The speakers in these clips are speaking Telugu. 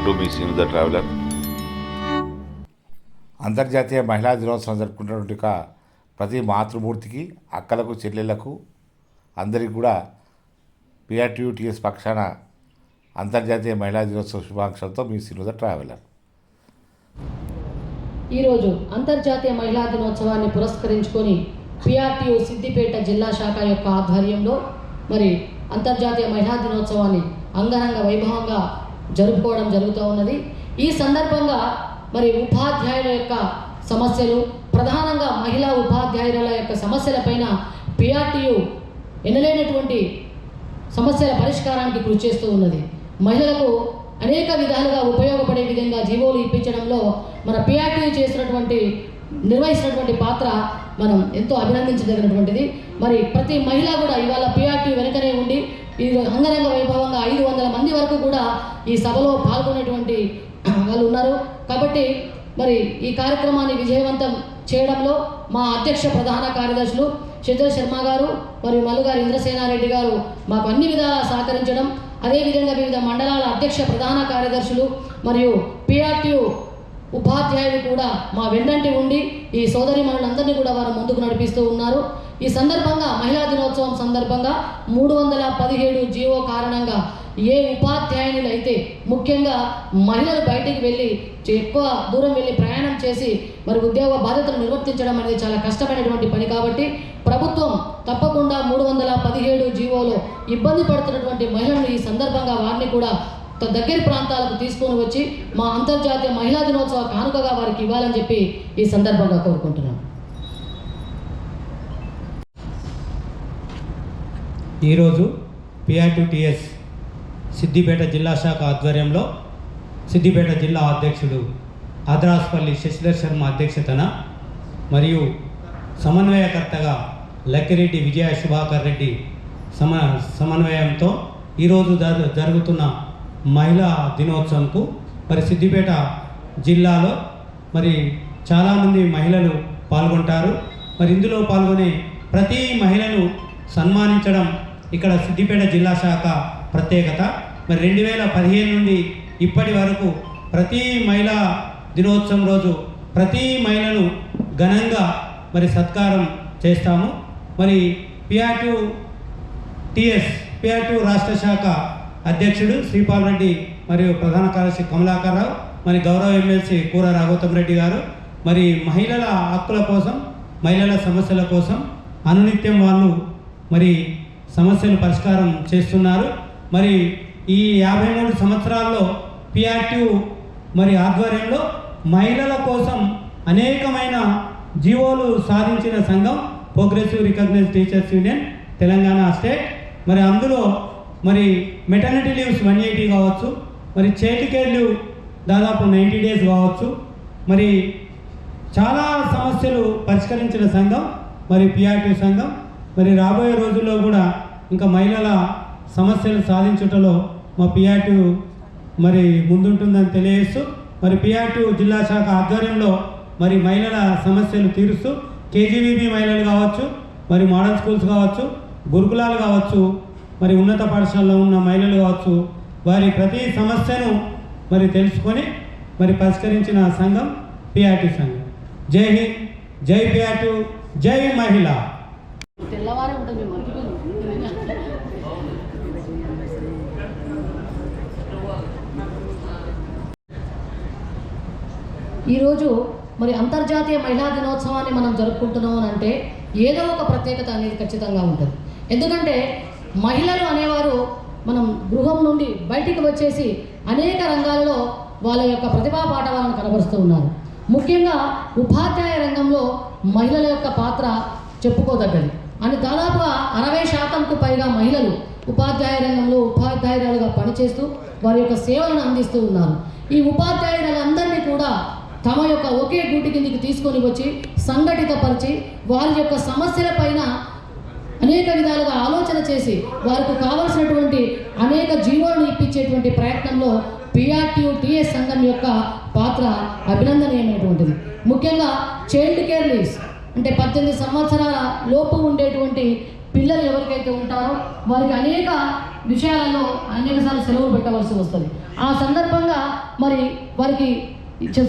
Welcome to me seen the traveler. అంతర్జాతీయ మహిళా దినోత్సవం జరుపుకుంటున్నటువంటి ఒక ప్రతి మాతృమూర్తికి అక్కలకు చెల్లెళ్ళకు అందరికీ కూడా పిఆర్టీయూటీఎస్ పక్షాన అంతర్జాతీయ మహిళా దినోత్సవ శుభాకాంక్షలతో మీ సినిమా ట్రావెలర్. ఈరోజు అంతర్జాతీయ మహిళా దినోత్సవాన్ని పురస్కరించుకొని పిఆర్టీయు సిద్దిపేట జిల్లా శాఖ యొక్క ఆధ్వర్యంలో మరి అంతర్జాతీయ మహిళా దినోత్సవాన్ని అంగరంగ వైభవంగా జరుపుకోవడం జరుగుతూ ఉన్నది. ఈ సందర్భంగా మరి ఉపాధ్యాయుల యొక్క సమస్యలు ప్రధానంగా మహిళా ఉపాధ్యాయుల యొక్క సమస్యలపైన పిఆర్టీయు ఎనలేనటువంటి సమస్యల పరిష్కారానికి కృషి చేస్తూ ఉన్నది. మహిళలకు అనేక విధాలుగా ఉపయోగపడే విధంగా జీవోలు ఇప్పించడంలో మన పిఆర్టీ చేసినటువంటి నిర్వహిస్తున్నటువంటి పాత్ర మనం ఎంతో అభినందించదగినటువంటిది. మరి ప్రతి మహిళ కూడా ఇవాళ పిఆర్టీ వెనుకనే ఉండి ఈ అంగరంగ వైభవం వరకు కూడా ఈ సభలో పాల్గొనేటువంటి వాళ్ళు ఉన్నారు. కాబట్టి మరి ఈ కార్యక్రమాన్ని విజయవంతం చేయడంలో మా అధ్యక్ష ప్రధాన కార్యదర్శులు శశిధర శర్మ గారు మరియు మల్లుగారు ఇంద్రసేనారెడ్డి గారు మాకు అన్ని విధాలా సహకరించడం అదేవిధంగా వివిధ మండలాల అధ్యక్ష ప్రధాన కార్యదర్శులు మరియు పిఆర్టీయు ఉపాధ్యాయులు కూడా మా వెన్నంటి ఉండి ఈ సోదరి మనులందరినీ కూడా వారు ముందుకు నడిపిస్తూ ఉన్నారు. ఈ సందర్భంగా మహిళా దినోత్సవం సందర్భంగా మూడు వందల పదిహేడు జీవో కారణంగా ఏ ఉపాధ్యాయునులు అయితే ముఖ్యంగా మహిళలు బయటికి వెళ్ళి ఎక్కువ దూరం వెళ్ళి ప్రయాణం చేసి మరి ఉద్యోగ బాధ్యతలు నిర్వర్తించడం అనేది చాలా కష్టమైనటువంటి పని కాబట్టి ప్రభుత్వం తప్పకుండా మూడు వందల పదిహేడు జీవోలో ఇబ్బంది పడుతున్నటువంటి మహిళలను ఈ సందర్భంగా వారిని కూడా దగ్గరి ప్రాంతాలకు తీసుకొని వచ్చి మా అంతర్జాతీయ మహిళా దినోత్సవ కానుకగా వారికి ఇవ్వాలని చెప్పి ఈ సందర్భంగా కోరుకుంటున్నాను ఈరోజు పిఆర్టీటీఎస్ సిద్దిపేట జిల్లా శాఖ ఆధ్వర్యంలో సిద్దిపేట జిల్లా అధ్యక్షుడు ఆద్రాస్పల్లి శశిధర్ శర్మ అధ్యక్షతన మరియు సమన్వయకర్తగా లక్కిరెడ్డి విజయ శుభాకర్ రెడ్డి సమ సమన్వయంతో ఈరోజు జరుగుతున్న మహిళా దినోత్సవంకు మరి సిద్దిపేట జిల్లాలో మరి చాలామంది మహిళలు పాల్గొంటారు. మరి ఇందులో పాల్గొనే ప్రతి మహిళను సన్మానించడం ఇక్కడ సిద్దిపేట జిల్లా శాఖ ప్రత్యేకత. మరి రెండు వేల పదిహేను నుండి ఇప్పటి వరకు ప్రతి మహిళా దినోత్సవం రోజు ప్రతి మహిళను ఘనంగా మరి సత్కారం చేస్తాము. మరి పిఆర్టు టిఎస్ పిఆర్టు రాష్ట్ర శాఖ అధ్యక్షుడు శ్రీపాల్ రెడ్డి మరియు ప్రధాన కార్యదర్శి కమలాకర్రావు మరి గౌరవ ఎమ్మెల్సీ కూర రాఘోతం రెడ్డి గారు మరి మహిళల హక్కుల కోసం మహిళల సమస్యల కోసం అనునిత్యం వాళ్ళు మరి సమస్యలు పరిష్కారం చేస్తున్నారు. మరి ఈ యాభై మూడు సంవత్సరాల్లో పిఆర్టీ మరి ఆధ్వర్యంలో మహిళల కోసం అనేకమైన జీవోలు సాధించిన సంఘం progressive recognised teachers union Telangana state. మరి అందులో మరి మెటర్నిటీ లీవ్స్ వన్ ఎయిటీ కావచ్చు మరి చైల్డ్ కేర్ లీవ్ దాదాపు నైంటీ డేస్ కావచ్చు. మరి చాలా సమస్యలు పరిష్కరించిన సంఘం మరి పిఆర్టీ సంఘం. మరి రాబోయే రోజుల్లో కూడా ఇంకా మహిళల సమస్యలు సాధించుటలో మా పిఆర్టీ మరి ముందుంటుందని తెలియజేస్తూ మరి పిఆర్టీ జిల్లా శాఖ ఆధ్వర్యంలో మరి మహిళల సమస్యలు తీరుస్తూ కేజీబీబీ మహిళలు కావచ్చు మరి మోడల్ స్కూల్స్ కావచ్చు గురుకులాలు కావచ్చు మరి ఉన్నత పాఠశాలలో ఉన్న మహిళలు కావచ్చు వారి ప్రతి సమస్యను మరి తెలుసుకొని మరి పరిష్కరించిన సంఘం పిఆర్టీ సంఘం. జై హింద్ జై పిఆర్టీ జై మహిళ. తెల్లవారు ఉంటుంది మేము మర్చిపోయాము. ఈరోజు మరి అంతర్జాతీయ మహిళా దినోత్సవాన్ని మనం జరుపుకుంటున్నాం అని అంటే ఏదో ఒక ప్రత్యేకత అనేది ఖచ్చితంగా ఉంటుంది. ఎందుకంటే మహిళలు అనేవారు మనం గృహం నుండి బయటికి వచ్చేసి అనేక రంగాలలో వాళ్ళ యొక్క ప్రతిభా పాఠవాలను కనబరుస్తూ ఉన్నారు. ముఖ్యంగా ఉపాధ్యాయ రంగంలో మహిళల యొక్క పాత్ర చెప్పుకోదగ్గది. అని దాదాపుగా అరవై శాతంకు పైగా మహిళలు ఉపాధ్యాయ రంగంలో ఉపాధ్యాయురాలుగా పనిచేస్తూ వారి యొక్క సేవలను అందిస్తూ ఉన్నారు. ఈ ఉపాధ్యాయురాలందరినీ కూడా తమ యొక్క ఒకే గూటి కిందికి తీసుకొని వచ్చి సంఘటితపరిచి వారి యొక్క సమస్యల పైన అనేక విధాలుగా ఆలోచన చేసి వారికి కావలసినటువంటి అనేక జీవోలను ఇప్పించేటువంటి ప్రయత్నంలో పిఆర్టీయు టిఎస్ సంఘం యొక్క పాత్ర అభినందనీయమైనటువంటిది. ముఖ్యంగా చైల్డ్ కేర్ లీవ్స్ అంటే పద్దెనిమిది సంవత్సరాల లోపు ఉండేటువంటి పిల్లలు ఎవరికైతే ఉంటారో వారికి అనేక విషయాలలో అనేకసార్లు సెలవులు పెట్టవలసి వస్తుంది. ఆ సందర్భంగా మరి వారికి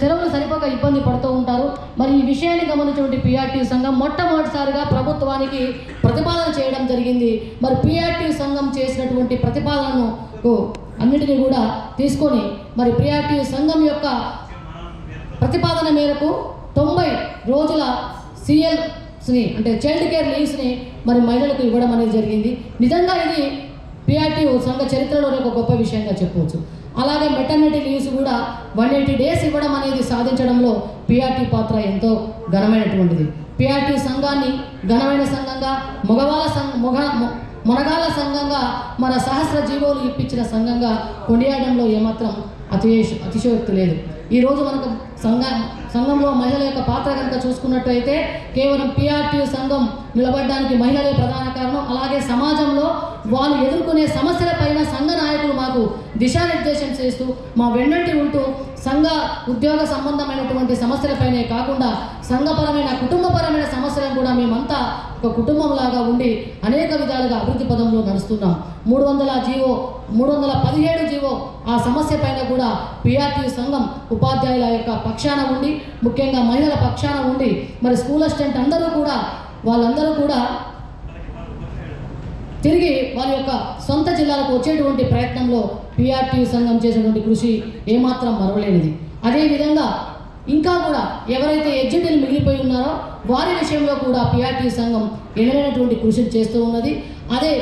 సెలవులు సరిపోక ఇబ్బంది పడుతూ ఉంటారు. మరి ఈ విషయాన్ని గమనించినటువంటి పిఆర్టీ సంఘం మొట్టమొదటిసారిగా ప్రభుత్వానికి ప్రతిపాదన చేయడం జరిగింది. మరి పిఆర్టీ సంఘం చేసినటువంటి ప్రతిపాదనను అన్నిటినీ కూడా తీసుకొని మరి పిఆర్టీ సంఘం యొక్క ప్రతిపాదన మేరకు తొంభై రోజుల సిఎల్స్ని అంటే చైల్డ్ కేర్ లీవ్స్ని మరి మహిళలకు ఇవ్వడం అనేది జరిగింది. నిజంగా ఇది పిఆర్టీ సంఘ చరిత్రలోనే ఒక గొప్ప విషయంగా చెప్పవచ్చు. అలాగే మెటర్నిటీ లీవ్స్ కూడా వన్ ఎయిటీ డేస్ ఇవ్వడం అనేది సాధించడంలో పిఆర్టీ పాత్ర ఎంతో ఘనమైనటువంటిది. పిఆర్టీ సంఘాన్ని ఘనమైన సంఘంగా మగవాళ్ళ సంఘ మొగ మునగాల సంఘంగా మన సహస్ర జీవోలు ఇప్పించిన సంఘంగా కొనియాడంలో ఏమాత్రం అతిశ అతిశయోక్తి లేదు. ఈరోజు మనకు సంఘ సంఘంలో మహిళల యొక్క పాత్ర కనుక చూసుకున్నట్టయితే కేవలం పిఆర్టీ సంఘం నిలబడడానికి మహిళలే ప్రధాన కారణం. అలాగే సమాజంలో వాళ్ళు ఎదుర్కొనే సమస్యలపైన సంఘ నాయకులు మాకు దిశానిర్దేశం చేస్తూ మా వెన్నంటి ఉంటూ సంఘ ఉద్యోగ సంబంధమైనటువంటి సమస్యలపైనే కాకుండా సంఘపరమైన కుటుంబపరమైన సమస్యలను కూడా మేమంతా ఒక కుటుంబంలాగా ఉండి అనేక విధాలుగా అభివృద్ధి పదంలో నడుస్తున్నాం. మూడు వందల జీవో మూడు వందల పదిహేడు జీవో ఆ సమస్య పైన కూడా పిఆర్టీ సంఘం ఉపాధ్యాయుల యొక్క పక్షాన ఉండి ముఖ్యంగా మహిళల పక్షాన ఉండి మరి స్కూల్ అసిస్టెంట్ అందరూ కూడా వాళ్ళందరూ కూడా తిరిగి వారి యొక్క సొంత జిల్లాలకు వచ్చేటువంటి ప్రయత్నంలో పిఆర్టీ సంఘం చేసినటువంటి కృషి ఏమాత్రం మరవలేనిది. అదేవిధంగా ఇంకా కూడా ఎవరైతే ఎడ్జిటీలు మిగిలిపోయి ఉన్నారో వారి విషయంలో కూడా పిఆర్టీ సంఘం ఎనలేనటువంటి కృషి చేస్తూ ఉన్నది. అదే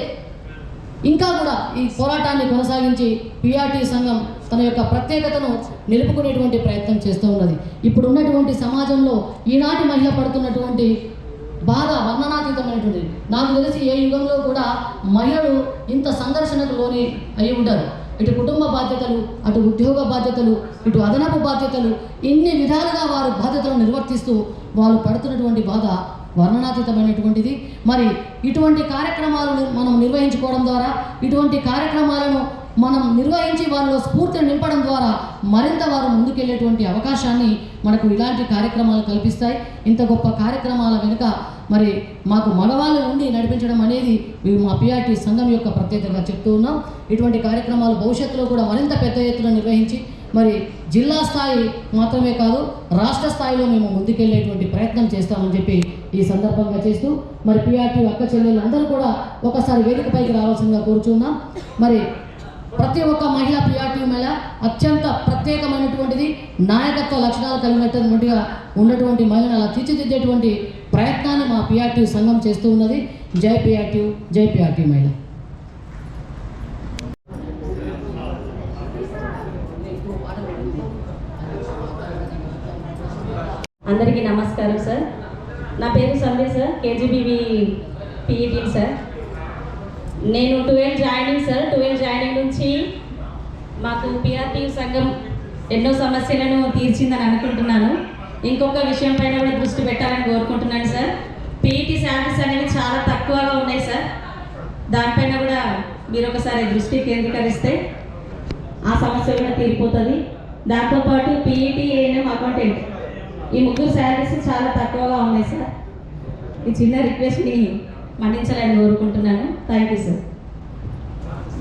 ఇంకా కూడా ఈ పోరాటాన్ని కొనసాగించి పిఆర్టీ సంఘం తన యొక్క ప్రత్యేకతను నిలుపుకునేటువంటి ప్రయత్నం చేస్తూ ఉన్నది. ఇప్పుడు ఉన్నటువంటి సమాజంలో ఈనాటి మహిళ పడుతున్నటువంటి బాధ వర్ణనాతీతమైనటువంటి నాకు తెలిసి ఏ యుగంలో కూడా మహిళలు ఇంత సంఘర్షణకు లోని అయి ఉంటారు. ఇటు కుటుంబ బాధ్యతలు అటు ఉద్యోగ బాధ్యతలు ఇటు అదనపు బాధ్యతలు ఇన్ని విధాలుగా వారు బాధ్యతలను నిర్వర్తిస్తూ వాళ్ళు పడుతున్నటువంటి బాధ వర్ణనాతీతమైనటువంటిది మరి ఇటువంటి కార్యక్రమాలను మనం నిర్వహించుకోవడం ద్వారా ఇటువంటి కార్యక్రమాలను మనం నిర్వహించి వారిలో స్ఫూర్తిని నింపడం ద్వారా మరింత వారు ముందుకెళ్ళేటువంటి అవకాశాన్ని మనకు ఇలాంటి కార్యక్రమాలు కల్పిస్తాయి. ఇంత గొప్ప కార్యక్రమాల వెనుక మరి మాకు మగవాళ్ళు ఉండి నడిపించడం అనేది మా పిఆర్టీ సంఘం యొక్క ప్రత్యేకతగా చెప్తూ ఉన్నాం. ఇటువంటి కార్యక్రమాలు భవిష్యత్తులో కూడా మరింత పెద్ద ఎత్తున నిర్వహించి మరి జిల్లా స్థాయి మాత్రమే కాదు రాష్ట్ర స్థాయిలో మేము ముందుకెళ్ళేటువంటి ప్రయత్నం చేస్తామని చెప్పి ఈ సందర్భంగా చేస్తూ మరి పిఆర్టీ అక్క చెల్లెలు అందరూ కూడా ఒకసారి వేదికపైకి రావాల్సిందిగా కోరుచున్నాం. మరి ప్రతి ఒక్క మహిళ పిఆర్టీ మహిళ అత్యంత ప్రత్యేకమైనటువంటిది నాయకత్వ లక్షణాలు కలిగినటువంటిగా ఉన్నటువంటి మహిళను అలా తీర్చిదిద్దేటువంటి ప్రయత్నాన్ని మా పిఆర్టీ సంఘం చేస్తూ ఉన్నది. జై పిఆర్టీ జై పిఆర్టీ మహిళ. అందరికీ నమస్కారం సార్. నా పేరు Sandhya sir. KGBV PET sir. నేను twelve joining sir. Twelve joining నుంచి మాకు పిఆర్టీ సంఘం ఎన్నో సమస్యలను తీర్చిందని అనుకుంటున్నాను. ఇంకొక విషయం పైన కూడా దృష్టి పెట్టాలని కోరుకుంటున్నాను సార్. పీఈటీ శాలరీస్ అనేవి చాలా తక్కువగా ఉన్నాయి సార్. దానిపైన కూడా మీరు ఒకసారి దృష్టి కేంద్రీకరిస్తే ఆ సమస్య కూడా తీరిపోతుంది. దాంతోపాటు పీఈటీ ఏఎన్ఎం అకౌంటెంట్ ఈ ముగ్గురు శాలరీస్ చాలా తక్కువగా ఉన్నాయి సార్. ఈ చిన్న రిక్వెస్ట్ని మన్నించాలని కోరుకుంటున్నాను. థ్యాంక్ యూ సార్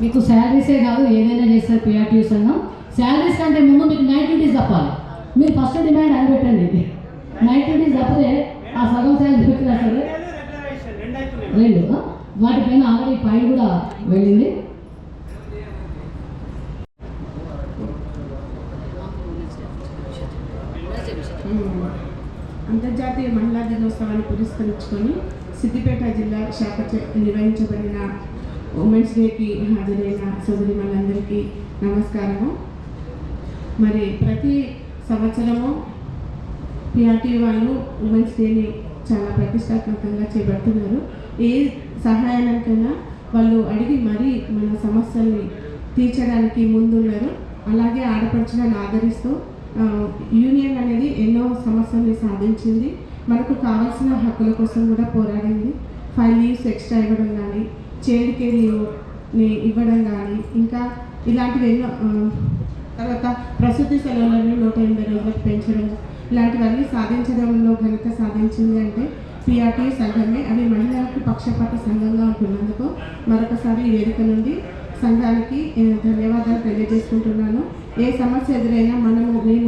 మీకు శాలరీసే కాదు ఏదైనా చేస్తారు పిఆర్టీ సంఘం. శాలరీస్ కంటే ముందు మీకు నైట్ డ్యూటీస్ తప్పాలి. మీరు ఫస్ట్ డిమాండ్ అని పెట్టండి. నైట్ డ్యూటీస్ తప్పితే ఆ సగం శాలరీ వచ్చినా సరే. రెండు? వాటిపైన ఆల్రెడీ ఫైల్ కూడా వెళ్ళింది. అంతర్జాతీయ మహిళా దినోత్సవాన్ని పురస్కరించుకొని సిద్దిపేట జిల్లా శాఖ నిర్వహించబడిన ఉమెన్స్ డేకి హాజరైన సోదరి మనందరికీ నమస్కారము. మరి ప్రతి సంవత్సరము పిఆర్టీ వాళ్ళు ఉమెన్స్ డేని చాలా ప్రతిష్టాత్మకంగా చేపడుతున్నారు. ఏ సహాయానికైనా వాళ్ళు అడిగి మరీ మన సమస్యల్ని తీర్చడానికి ముందున్నారు. అలాగే ఆడపడుచులను ఆదరిస్తూ యూనియన్ అనేది ఎన్నో సమస్యల్ని సాధించింది. మనకు కావాల్సిన హక్కుల కోసం కూడా పోరాడింది. ఫైవ్ లీవ్స్ ఎక్స్ట్రా ఇవ్వడం కానీ చైల్డ్ కేర్ లీవ్ని ఇవ్వడం కానీ ఇంకా ఇలాంటివి ఎన్నో తర్వాత ప్రసూతి సెలవులను నూట ఎనభై రోజులకు పెంచడం ఇలాంటివన్నీ సాధించడంలో కనుక సాధించింది అంటే పిఆర్టీ సంఘమే. అవి మహిళలకు పక్షపాత సంఘంగా ఉంటున్నందుకు మరొకసారి ఈ వేదిక నుండి సంఘానికి ధన్యవాదాలు తెలియజేసుకుంటున్నాను. ఏ సమస్య ఎదురైనా మనము నేను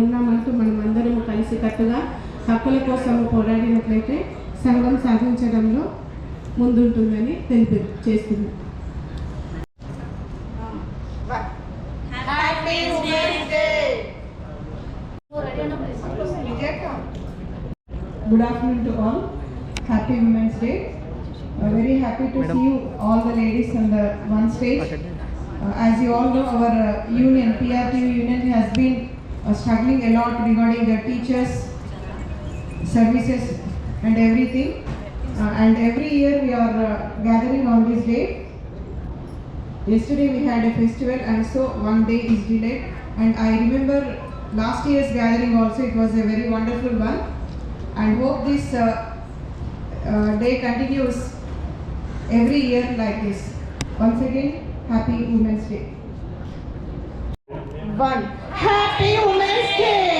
కలిసికట్టుగా హక్కుల కోసం పోరాడినట్లయితే సంఘం సాధించడంలో ముందుంటుందని తెలిపి చేస్తున్నాను Good afternoon to all. Happy Women's Day. Uh, very happy to see you all the ladies on the one stage. Uh, as you all know, our uh, union, PRTU union, has been uh, struggling a lot regarding the teachers, services, and everything. Uh, and every year we are uh, gathering on this day. Yesterday we had a festival and so one day is delayed. And I remember last year's gathering also, it was a very wonderful one. And hope this uh, uh, day continues every year like this. Once again, happy Women's Day. One. Happy Women's Day!